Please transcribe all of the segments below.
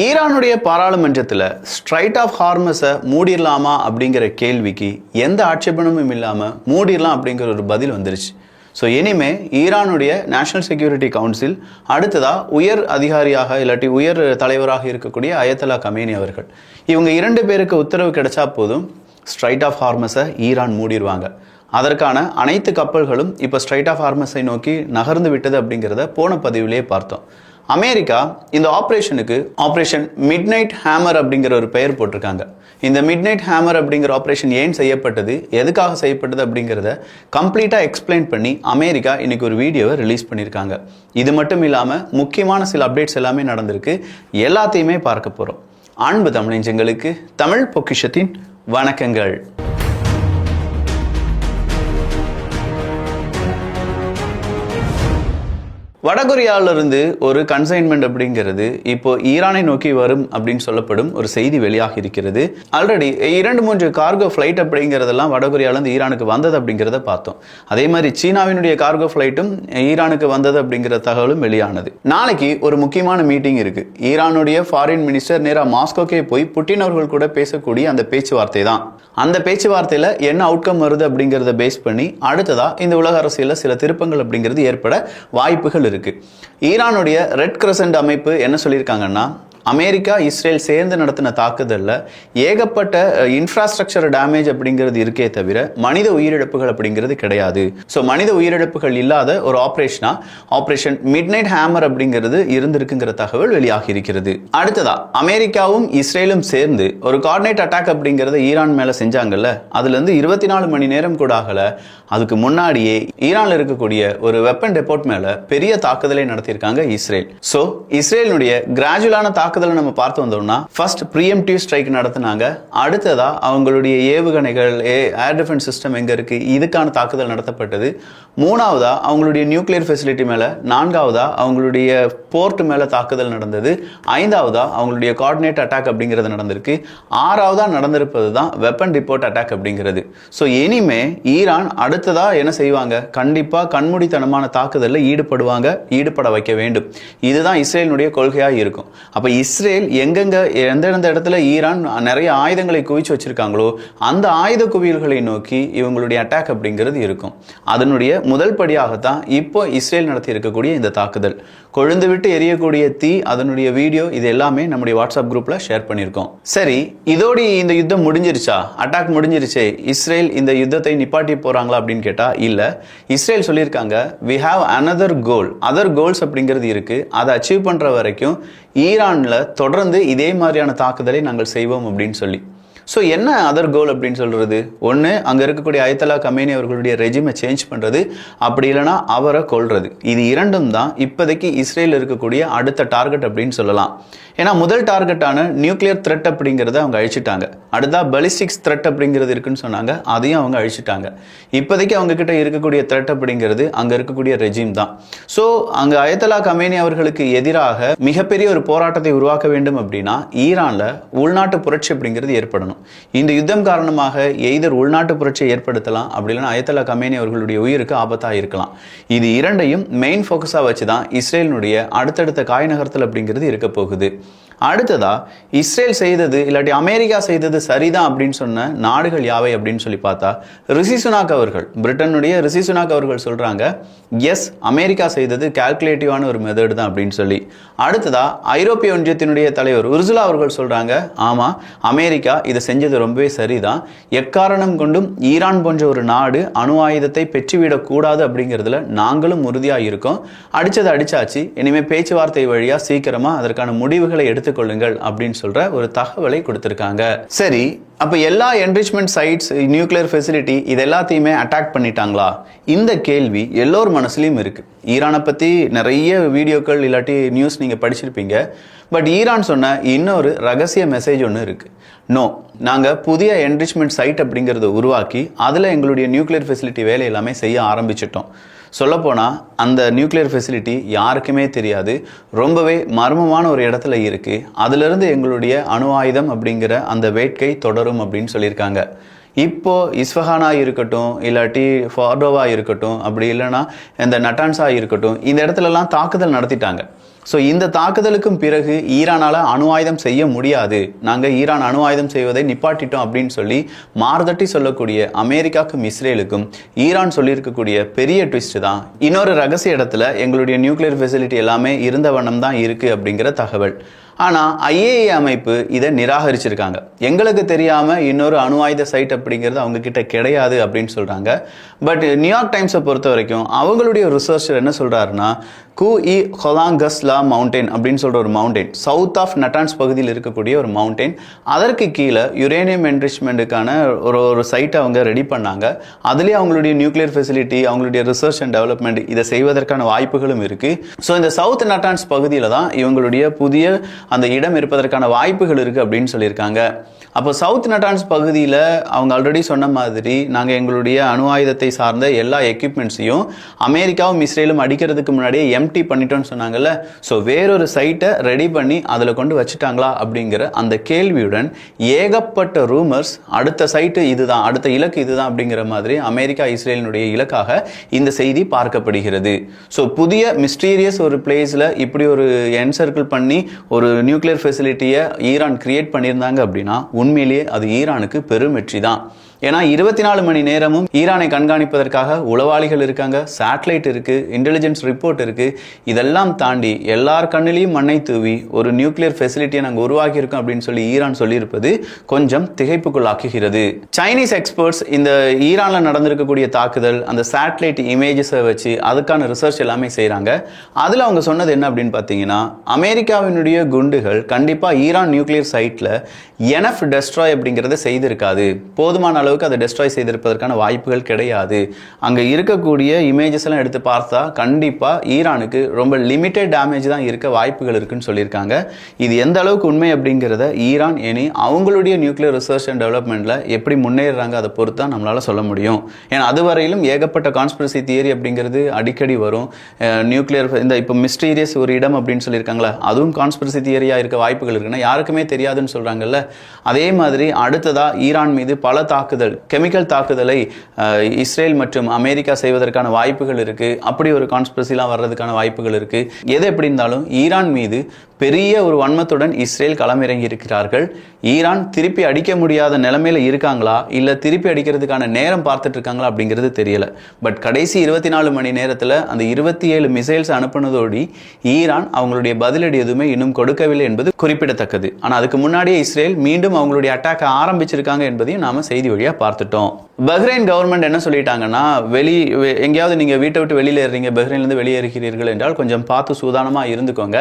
ஈரானுடைய பாராளுமன்றத்தில் straight of ஹார்மஸை மூடிடலாமா அப்படிங்கிற கேள்விக்கு எந்த ஆட்சேபனமும் இல்லாமல் மூடிடலாம் அப்படிங்கிற ஒரு பதில் வந்துருச்சு. ஸோ இனிமே ஈரானுடைய நேஷனல் செக்யூரிட்டி கவுன்சில் அடுத்ததாக உயர் அதிகாரியாக இல்லாட்டி உயர் தலைவராக இருக்கக்கூடிய அயத்தலா கமேனி அவர்கள். இவங்க இரண்டு பேருக்கு உத்தரவு கிடைச்சா போதும் ஸ்ட்ரைட் ஆஃப் ஹார்மஸை ஈரான் மூடிடுவாங்க. அதற்கான அனைத்து கப்பல்களும் இப்போ ஸ்ட்ரைட் ஆஃப் ஹார்மஸை நோக்கி நகர்ந்து விட்டது அப்படிங்கிறத போன பதிவிலேயே பார்த்தோம். அமெரிக்கா இந்த ஆப்ரேஷனுக்கு ஆப்ரேஷன் மிட் நைட் ஹேமர் அப்படிங்கிற ஒரு பெயர் போட்டிருக்காங்க. இந்த மிட் நைட் ஹேமர் அப்படிங்கிற ஆப்ரேஷன் ஏன் செய்யப்பட்டது? எதுக்காக செய்யப்பட்டது அப்படிங்கிறத கம்ப்ளீட்டாக எக்ஸ்பிளைன் பண்ணி அமெரிக்கா இன்னைக்கு ஒரு வீடியோவை ரிலீஸ் பண்ணியிருக்காங்க. இது மட்டும் இல்லாமல் முக்கியமான சில அப்டேட்ஸ் எல்லாமே நடந்திருக்கு. எல்லாத்தையுமே பார்க்க போகிறோம் அன்பு தமிழஞ்சங்களுக்கு தமிழ் பொக்கிஷத்தின் வணக்கங்கள். வடகொரியாவிலிருந்து ஒரு கன்சைன்மெண்ட் அப்படிங்கிறது இப்போ ஈரானை நோக்கி வரும் அப்படின்னு சொல்லப்படும் ஒரு செய்தி வெளியாகி இருக்கிறது. ஆல்ரெடி இரண்டு மூன்று கார்கோ ஃப்ளைட் அப்படிங்கிறதெல்லாம் வடகொரியாவிலேருந்து ஈரானுக்கு வந்தது அப்படிங்கிறத பார்த்தோம். அதே மாதிரி சீனாவினுடைய கார்கோ ஃப்ளைட்டும் ஈரானுக்கு வந்தது அப்படிங்கிற தகவலும் வெளியானது. நாளைக்கு ஒரு முக்கியமான மீட்டிங் இருக்கு. ஈரானுடைய ஃபாரின் மினிஸ்டர் நேராக மாஸ்கோக்கே போய் புட்டின் அவர்கள் கூட பேசக்கூடிய அந்த பேச்சுவார்த்தை தான். அந்த பேச்சுவார்த்தையில் என்ன அவுட்கம் வருது அப்படிங்கிறத பேஸ் பண்ணி அடுத்ததா இந்த உலக அரசியலில் சில திருப்பங்கள் அப்படிங்கிறது ஏற்பட வாய்ப்புகள் இருக்கு. ஈரானுடைய ரெட் கிரசன்ட் அமைப்பு என்ன சொல்லியிருக்காங்கன்னா அமெரிக்கா இஸ்ரேல் சேர்ந்து நடத்தின தாக்குதலில் ஏகப்பட்ட இன்ஃப்ராஸ்ட்ரக்சர் டேமேஜ் அப்படிங்கிறது இருக்கே தவிர மனித உயிரிழப்புகள் அப்படிங்கிறது கிடையாது. ஸோ மனித உயிரிழப்புகள் இல்லாத ஒரு ஆப்ரேஷனா ஆப்ரேஷன் மிட் நைட் ஹேமர் அப்படிங்கிறது இருந்திருக்குங்கிற தகவல் வெளியாகி இருக்கிறது. அடுத்ததா அமெரிக்காவும் இஸ்ரேலும் சேர்ந்து ஒரு கார்டினேட் அட்டாக் அப்படிங்கிறத ஈரான் மேலே செஞ்சாங்கல்ல? அதுலேருந்து இருபத்தி நாலு மணி நேரம் கூட ஆகலை. அதுக்கு முன்னாடியே ஈரானில் இருக்கக்கூடிய ஒரு வெப்பன் ரிப்போர்ட் மேலே பெரிய தாக்குதலை நடத்தியிருக்காங்க இஸ்ரேல். ஸோ இஸ்ரேலினுடைய கிராஜுவலான தாக்குதலை நம்ம பார்த்து வந்தோம்னா ஃபர்ஸ்ட் ப்ரீஎம்டிவ் ஸ்ட்ரைக் நடத்தினாங்க. அடுத்ததா அவங்களுடைய ஏவுகணைகள் ஏ ஏர் டிஃபென்ஸ் சிஸ்டம் எங்கே இருக்கு இதுக்கான தாக்குதல் நடத்தப்பட்டது. மூணாவதா அவங்களுடைய நியூக்ளியர் ஃபெசிலிட்டி மேலே நான்காவதா அவங்களுடைய போர்ட் மேலே தாக்குதல் நடந்தது. ஐந்தாவதா அவங்களுடைய கோஆர்டினேட் அட்டாக் அப்படிங்கிறது நடந்திருக்கு. ஆறாவதா நடந்திருப்பது தான் வெப்பன் ரிப்போர்ட் அட்டாக் அப்படிங்கிறது. ஸோ இனிமே ஈரான் அடுத்ததா என்ன செய்வாங்க? கண்டிப்பாக கண்மூடித்தனமான தாக்குதலில் ஈடுபடுவாங்க ஈடுபட வைக்க வேண்டும். இதுதான் இஸ்ரேலினுடைய கொள்கையாக இருக்கும். அப்போ இஸ்ரேல் எங்கெங்க எந்தெந்த இடத்துல ஈரான் நிறைய ஆயுதங்களை குவிச்சு வச்சிருக்காங்களோ அந்த ஆயுத குவியல்களை நோக்கி இவங்களுடைய அட்டாக் அப்படிங்கிறது இருக்கும். அதனுடைய முதல் படியாகத்தான் இப்போ இஸ்ரேல் நடத்தி இருக்கக்கூடிய இந்த தாக்குதல். கொழுந்து விட்டு எரியக்கூடிய தீ அதனுடைய வீடியோ இது எல்லாமே நம்முடைய வாட்ஸ்அப் குரூப்ல ஷேர் பண்ணியிருக்கோம். சரி இதோடு இந்த யுத்தம் முடிஞ்சிருச்சா? அட்டாக் முடிஞ்சிருச்சே? இஸ்ரேல் இந்த யுத்தத்தை நிப்பாட்டி போறாங்களா அப்படின்னு கேட்டா இல்ல. இஸ்ரேல் சொல்லியிருக்காங்க we have another goal other goals அப்படிங்கிறது இருக்கு. அதை அச்சீவ் பண்ற வரைக்கும் ஈரானில் தொடர்ந்து இதே மாதிரியான தாக்குதலை நாங்கள் செய்வோம் அப்படின்னு சொல்லி. ஸோ என்ன அதர் கோல் அப்படின்னு சொல்கிறது ஒன்று அங்கே இருக்கக்கூடிய அயத்தலா கமேனி அவர்களுடைய ரெஜிமை சேஞ்ச் பண்ணுறது அப்படி இல்லைன்னா அவரை கொள்வது இது இரண்டும் தான் இப்போதைக்கு இஸ்ரேல் இருக்கக்கூடிய அடுத்த டார்கெட் அப்படின்னு சொல்லலாம். ஏன்னா முதல் டார்கெட்டான நியூக்ளியர் த்ரெட் அப்படிங்கிறத அவங்க அழிச்சிட்டாங்க. அடுத்தா பலிஸ்டிக்ஸ் த்ரெட் அப்படிங்கிறது இருக்குன்னு சொன்னாங்க. அதையும் அவங்க அழிச்சிட்டாங்க. இப்போதைக்கு அவங்க கிட்ட இருக்கக்கூடிய த்ரெட் அப்படிங்கிறது அங்கே இருக்கக்கூடிய ரெஜிம் தான். ஸோ அங்கே அயத்தலா கமேனி அவர்களுக்கு எதிராக மிகப்பெரிய ஒரு போராட்டத்தை உருவாக்க வேண்டும் அப்படின்னா ஈரானில் உள்நாட்டு புரட்சி அப்படிங்கிறது ஏற்படணும். இந்த யுத்தம் காரணமாக எய்தர் உள்நாட்டு புரட்சியை ஏற்படுத்தலாம். அப்படி இல்லைன்னா அயத்தலா கமேனி அவர்களுடைய உயிருக்கு ஆபத்தாக இருக்கலாம். இது இரண்டையும் மெயின் ஃபோக்கஸாக வச்சு தான் இஸ்ரேலினுடைய அடுத்தடுத்த காய் நகர்த்தல் அப்படிங்கிறது இருக்க போகுது. அடுத்ததா இஸ்ரேல் செய்தது இல்லாட்டி அமெரிக்கா செய்தது சரிதான் அப்படின்னு சொன்ன நாடுகள் யாவை அப்படின்னு சொல்லி பார்த்தா ரிஷி சுனாக் அவர்கள் பிரிட்டனுடைய ரிஷி சுனாக் அவர்கள் சொல்றாங்க எஸ் அமெரிக்கா செய்தது கால்குலேட்டிவான ஒரு மெதடு தான் அப்படின்னு சொல்லி. அடுத்ததா ஐரோப்பிய ஒன்றியத்தினுடைய தலைவர் உர்சுலா அவர்கள் சொல்றாங்க ஆமா அமெரிக்கா இதை செஞ்சது ரொம்பவே சரிதான். எக்காரணம் கொண்டும் ஈரான் போன்ற ஒரு நாடு அணு ஆயுதத்தை பெற்றுவிடக்கூடாது அப்படிங்கிறதுல நாங்களும் உறுதியாக இருக்கோம் அடிச்சது அடிச்சாச்சு. இனிமேல் பேச்சுவார்த்தை வழியாக சீக்கிரமாக அதற்கான முடிவுகளை எடுத்து கொள்ளுங்கள் அப்படின்னு சொல்ற ஒரு தகவலை கொடுத்திருக்காங்க. சரி அப்ப எல்லா என்ரிச்மெண்ட் சைட்ஸ் நியூக்ளியர் ஃபெசிலிட்டி இது எல்லாத்தையுமே அட்டாக் பண்ணிட்டாங்களா? இந்த கேள்வி எல்லோர் மனசுலயும் இருக்கு. ஈரானை பத்தி நிறைய வீடியோக்கள் இல்லாட்டி நியூஸ் நீங்க படிச்சிருப்பீங்க. பட் ஈரான் சொன்ன இன்னொரு ரகசிய மெசேஜ் ஒன்று இருக்கு. நோ நாங்கள் புதிய என்ரிச்மெண்ட் சைட் அப்படிங்கிறத உருவாக்கி அதில் எங்களுடைய நியூக்ளியர் ஃபெசிலிட்டி வேலை எல்லாமே செய்ய ஆரம்பிச்சிட்டோம். சொல்லப்போனால் அந்த நியூக்ளியர் ஃபெசிலிட்டி யாருக்குமே தெரியாது. ரொம்பவே மர்மமான ஒரு இடத்துல இருக்குது அதிலிருந்து எங்களுடைய அணு ஆயுதம் அப்படிங்கிற அந்த வேட்கை தொடரும் அப்படின்னு சொல்லியிருக்காங்க. இப்போ இஸ்ஃபஹானா இருக்கட்டும் இல்லாட்டி ஃபார்டோவா இருக்கட்டும் அப்படி இல்லைன்னா இந்த நட்டான்ஸா இருக்கட்டும் இந்த இடத்துலலாம் தாக்குதல் நடத்திட்டாங்க. ஸோ இந்த தாக்குதலுக்கும் பிறகு ஈரானால் அணு ஆயுதம் செய்ய முடியாது. நாங்கள் ஈரான் அணு ஆயுதம் செய்வதை நிப்பாட்டிட்டோம் அப்படின்னு சொல்லி மார்தட்டி சொல்லக்கூடிய அமெரிக்காவுக்கும் இஸ்ரேலுக்கும் ஈரான் சொல்லியிருக்கக்கூடிய பெரிய ட்விஸ்ட் தான். இன்னொரு ரகசிய இடத்துல எங்களுடைய நியூக்ளியர் ஃபெசிலிட்டி எல்லாமே இருந்த வண்ணம் தான் இருக்குது அப்படிங்கிற தகவல். ஆனால் ஐஏஏ அமைப்பு இதை நிராகரிச்சிருக்காங்க. எங்களுக்கு தெரியாமல் இன்னொரு அணு ஆயுத சைட் அப்படிங்கிறது அவங்கக்கிட்ட கிடையாது அப்படின்னு சொல்கிறாங்க பட் நியூயார்க் டைம்ஸை பொறுத்த வரைக்கும் அவங்களுடைய ரிசர்ச்சர் என்ன சொல்கிறாருன்னா கூ இ ஹொலாங்கஸ்லா மவுண்டெயின் அப்படின்னு சொல்கிற ஒரு மவுண்டெயின் சவுத் ஆஃப் நட்டான்ஸ் பகுதியில் இருக்கக்கூடிய ஒரு மவுண்டெயின் அதற்கு கீழே யுரேனியம் என்ரிச்மெண்ட்டுக்கான ஒரு ஒரு சைட்டை அவங்க ரெடி பண்ணாங்க. அதுலேயே அவங்களுடைய நியூக்ளியர் ஃபெசிலிட்டி அவங்களுடைய ரிசர்ச் அண்ட் டெவலப்மெண்ட் இதை செய்வதற்கான வாய்ப்புகளும் இருக்குது ஸோ இந்த சவுத் நட்டான்ஸ் பகுதியில் தான் இவங்களுடைய புதிய அந்த இடம் இருப்பதற்கான வாய்ப்புகள் இருக்குது அப்படின்னு சொல்லியிருக்காங்க. அப்போ சவுத் நட்டான்ஸ் பகுதியில் அவங்க ஆல்ரெடி சொன்ன மாதிரி நாங்கள் எங்களுடைய அணு ஆயுதத்தை சார்ந்த எல்லா எக்யூப்மெண்ட்ஸையும் அமெரிக்காவும் இஸ்ரேலும் அடிக்கிறதுக்கு முன்னாடியே எம்டி பண்ணிட்டோன்னு சொன்னாங்கல்ல. ஸோ வேறொரு சைட்டை ரெடி பண்ணி அதில் கொண்டு வச்சுட்டாங்களா அப்படிங்கிற அந்த கேள்வியுடன் ஏகப்பட்ட ரூமர்ஸ் அடுத்த சைட்டு இதுதான் அடுத்த இலக்கு இதுதான் அப்படிங்கிற மாதிரி அமெரிக்கா இஸ்ரேலினுடைய இலக்காக இந்த செய்தி பார்க்கப்படுகிறது. ஸோ புதிய மிஸ்டீரியஸ் ஒரு பிளேஸில் இப்படி ஒரு என்சர்க்கிள் பண்ணி ஒரு நியூக்ளியர் ஃபெசிலிட்டியை ஈரான் கிரியேட் பண்ணியிருந்தாங்க அப்படின்னா உண்மையிலேயே அது ஈரானுக்கு பெரும் வெற்றி தான் ஏன்னா இருபத்தி நாலு மணி நேரமும் ஈரானை கண்காணிப்பதற்காக உளவாளிகள் இருக்காங்க சேட்டலைட் இருக்கு இன்டெலிஜென்ஸ் ரிப்போர்ட் இருக்கு. இதெல்லாம் தாண்டி எல்லார் கண்ணிலையும் மண்ணை தூவி ஒரு நியூக்ளியர் ஃபெசிலிட்டியை நாங்கள் உருவாக்கியிருக்கோம் அப்படின்னு சொல்லி ஈரான் சொல்லியிருப்பது கொஞ்சம் திகைப்புக்குள்ளாக்குகிறது. சைனீஸ் எக்ஸ்பர்ட்ஸ் இந்த ஈரானில் நடந்திருக்கக்கூடிய தாக்குதல் அந்த சேட்டலைட் இமேஜஸை வச்சு அதுக்கான ரிசர்ச் எல்லாமே செய்கிறாங்க அதில் அவங்க சொன்னது என்ன அப்படின்னு பார்த்தீங்கன்னா அமெரிக்காவினுடைய குண்டுகள் கண்டிப்பாக ஈரான் நியூக்ளியர் சைட்டில் எனஃப் டெஸ்ட்ராய் அப்படிங்கிறத செய்திருக்காது. போதுமான அளவுக்கு அதை டெஸ்ட்ராய் செய்திருப்பதற்கான வாய்ப்புகள் கிடையாது. அங்கே இருக்கக்கூடிய இமேஜஸ் எல்லாம் எடுத்து பார்த்தா கண்டிப்பாக ஈரானுக்கு ரொம்ப லிமிட்டட் டேமேஜ் தான் இருக்க வாய்ப்புகள் இருக்குன்னு சொல்லியிருக்காங்க. இது எந்த அளவுக்கு உண்மை அப்படிங்கிறத ஈரான் இனி அவங்களுடைய நியூக்ளியர் ரிசர்ச் அண்ட் டெவலப்மெண்ட்டில் எப்படி முன்னேறாங்க அதை பொறுத்து தான் நம்மளால் சொல்ல முடியும். ஏன்னா அதுவரையிலும் ஏகப்பட்ட கான்ஸ்பிரசி தியரி அப்படிங்கிறது அடிக்கடி வரும். நியூக்ளியர் இந்த இப்போ மிஸ்டீரியஸ் ஒரு இடம் அப்படின்னு சொல்லியிருக்காங்களா அதுவும் கான்ஸ்பிரசி தியரியாக இருக்க வாய்ப்புகள் இருக்குன்னா யாருக்குமே தெரியாதுன்னு சொல்கிறாங்கல்ல அதே மாதிரி அடுத்ததாக ஈரான் மீது பல தாக்குதல் கெமிக்கல் தாக்குதலை இஸ்ரேல் மற்றும் அமெரிக்கா செய்வதற்கான வாய்ப்புகள் இருக்கு. அப்படி ஒரு கான்ஸ்பிரசிலாம் வர்றதுக்கான வாய்ப்புகள் இருக்கு. எது எப்படி இருந்தாலும் ஈரான் மீது பெரிய ஒரு வன்மத்துடன் இஸ்ரேல் களமிறங்கி இருக்கிறார்கள். ஈரான் திருப்பி அடிக்க முடியாத நிலைமையில இருக்காங்களா? இல்ல திருப்பி அடிக்கிறதுக்கான நேரம் பார்த்துட்டு இருக்காங்களா அப்படிங்கிறது தெரியல. பட் கடைசி இருபத்தி நாலு மணி நேரத்துல அந்த இருபத்தி ஏழு மிசைல்ஸ் அனுப்புனதோடி ஈரான் அவங்களுடைய பதிலடி எதுவுமே இன்னும் கொடுக்கவில்லை என்பது குறிப்பிடத்தக்கது. ஆனா அதுக்கு முன்னாடியே இஸ்ரேல் மீண்டும் அவங்களுடைய அட்டாக் ஆரம்பிச்சிருக்காங்க என்பதையும் நாம செய்தி வழியா பார்த்துட்டோம். பஹ்ரைன் கவர்மெண்ட் என்ன சொல்லிட்டாங்கன்னா வெளி எங்கேயாவது நீங்கள் வீட்டை விட்டு வெளியில் ஏறீங்க பஹ்ரைன்லேருந்து வெளியே இருக்கிறீர்கள் என்றால் கொஞ்சம் பார்த்து சூதானமாக இருந்துக்கோங்க.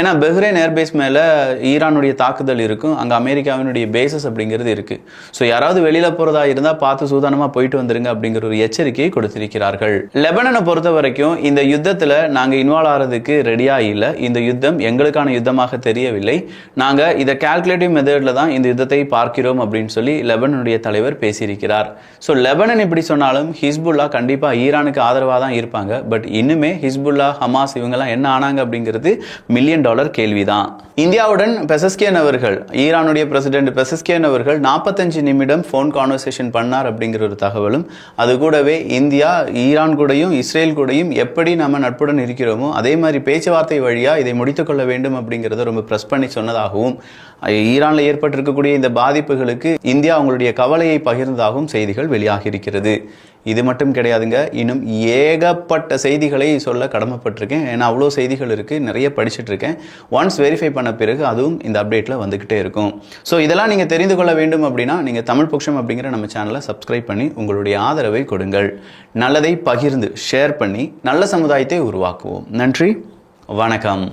ஏன்னா பஹ்ரைன் ஏர்பேஸ் மேலே ஈரானுடைய தாக்குதல் இருக்கும் அங்கே அமெரிக்காவினுடைய பேசஸ் அப்படிங்கிறது இருக்கு. ஸோ யாராவது வெளியில் போகிறதா இருந்தால் பார்த்து சூதானமாக போயிட்டு வந்துருங்க அப்படிங்கிற ஒரு எச்சரிக்கையை கொடுத்திருக்கிறார்கள். லெபனனை பொறுத்த வரைக்கும் இந்த யுத்தத்தில் நாங்கள் இன்வால்வ் ஆகிறதுக்கு ரெடியாக இல்லை. இந்த யுத்தம் எங்களுக்கான யுத்தமாக தெரியவில்லை. நாங்கள் இதை கால்குலேட்டிவ் மெத்தடில் தான் இந்த யுத்தத்தை பார்க்கிறோம் அப்படின்னு சொல்லி லெபனுடைய தலைவர் பேசியிருக்கிறார். ஸோ லெபனன் இப்படி சொன்னாலும் ஹிஸ்புல்லா கண்டிப்பாக ஈரானுக்கு ஆதரவாக தான் இருப்பாங்க. பட் இன்னுமே ஹிஸ்புல்லா ஹமாஸ் இவங்கெல்லாம் என்ன ஆனாங்க அப்படிங்கிறது மில்லியன் டாலர் கேள்வி தான் இந்தியாவுடன் பெசஸ்கேன் அவர்கள் ஈரானுடைய பிரசிடென்ட் பெசஸ்கேன் அவர்கள் நாற்பத்தஞ்சு நிமிடம் ஃபோன் கான்வர்சேஷன் பண்ணார் அப்படிங்கிற ஒரு தகவலும் அது கூடவே இந்தியா ஈரான் கூடையும் இஸ்ரேல் கூடையும் எப்படி நம்ம நட்புடன் இருக்கிறோமோ அதே மாதிரி பேச்சுவார்த்தை வழியாக இதை முடித்துக்கொள்ள வேண்டும் அப்படிங்கிறத ரொம்ப ப்ரெஸ் பண்ணி சொன்னதாகவும் ஈரானில் ஏற்பட்டிருக்கக்கூடிய இந்த பாதிப்புகளுக்கு இந்தியா அவங்களுடைய கவலையை பகிர்ந்ததாகவும் செய்திகள் வெளியாகி இருக்கிறது இது மட்டும் கிடையாதுங்க இன்னும் ஏகப்பட்ட செய்திகளை சொல்ல கடமைப்பட்டிருக்கேன். ஏன்னா அவ்வளோ செய்திகள் இருக்குது நிறைய படிச்சுட்ருக்கேன் ஒன்ஸ் வெரிஃபை பண்ண பிறகு அதுவும் இந்த அப்டேட்டில் வந்துக்கிட்டே இருக்கும். ஸோ இதெல்லாம் நீங்கள் தெரிந்து கொள்ள வேண்டும் அப்படின்னா நீங்கள் தமிழ் புக்ஷம் அப்படிங்கிற நம்ம சேனலை சப்ஸ்கிரைப் பண்ணி உங்களுடைய ஆதரவை கொடுங்கள். நல்லதை பகிர்ந்து ஷேர் பண்ணி நல்ல சமுதாயத்தை உருவாக்குவோம். நன்றி வணக்கம்.